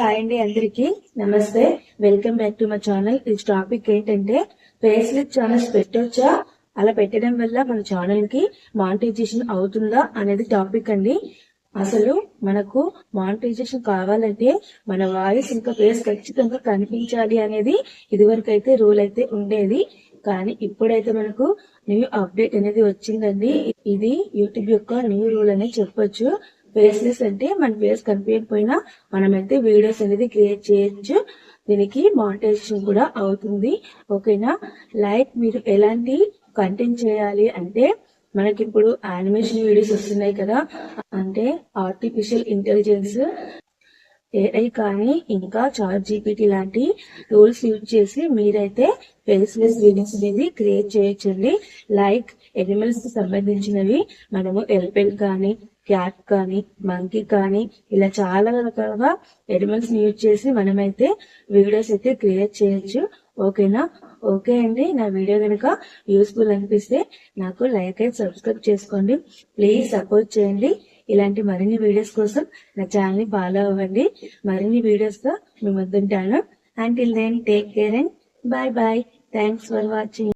Hi అండి అందరికి. నమస్తే. Welcome back to my channel. ఈ టాపిక్ ఏంటంటే ఫేస్ లిప్ ఛానల్స్ పెట్టొచ్చా? అలా పెట్టడం వల్ల మన ఛానల్కి మానిటైజేషన్ అవుతుందా అనేది టాపిక్ అండి. అసలు మనకు మానిటైజేషన్ కావాలంటే మన వాయిస్ ఇంకా ఫేస్ ఖచ్చితంగా కనిపించాలి అనేది ఇదివరకు అయితే రూల్ అయితే ఉండేది. కానీ ఇప్పుడైతే మనకు న్యూ అప్డేట్ అనేది వచ్చిందండి. ఇది యూట్యూబ్ యొక్క న్యూ రూల్ అనేది చెప్పొచ్చు. ఫేస్లెస్ అంటే మన ఫేస్ కనిపించకపోయినా మనమైతే వీడియోస్ అనేది క్రియేట్ చేయొచ్చు. దీనికి మానిటైజేషన్ కూడా అవుతుంది. ఓకేనా లైక్ మీరు ఎలాంటి కంటెంట్ చేయాలి అంటే మనకి ఇప్పుడు యానిమేషన్ వీడియోస్ వస్తున్నాయి కదా. అంటే ఆర్టిఫిషియల్ ఇంటెలిజెన్స్ ఏఐ కానీ ఇంకా చాట్ జీపీటీ లాంటి టూల్స్ యూజ్ చేసి మీరైతే ఫేస్లెస్ వీడియోస్ అనేది క్రియేట్ చేయొచ్చండి. లైక్ ఎనిమల్స్కి సంబంధించినవి మనము ఎల్పెల్ కానీ క్యాట్ కానీ మంకీ కానీ ఇలా చాలా రకాలుగా ఎనిమల్స్ని యూజ్ చేసి మనమైతే వీడియోస్ అయితే క్రియేట్ చేయొచ్చు. ఓకేనా? ఓకే అండి. నా వీడియో కనుక యూస్ఫుల్ అనిపిస్తే నాకు లైక్ అండ్ సబ్స్క్రైబ్ చేసుకోండి. ప్లీజ్ సపోర్ట్ చేయండి. ఇలాంటి మరిన్ని వీడియోస్ కోసం నా ఛానల్ని ఫాలో అవ్వండి. మరిన్ని వీడియోస్తో మీ ముందుంటాను. Until then take care and bye bye thanks for watching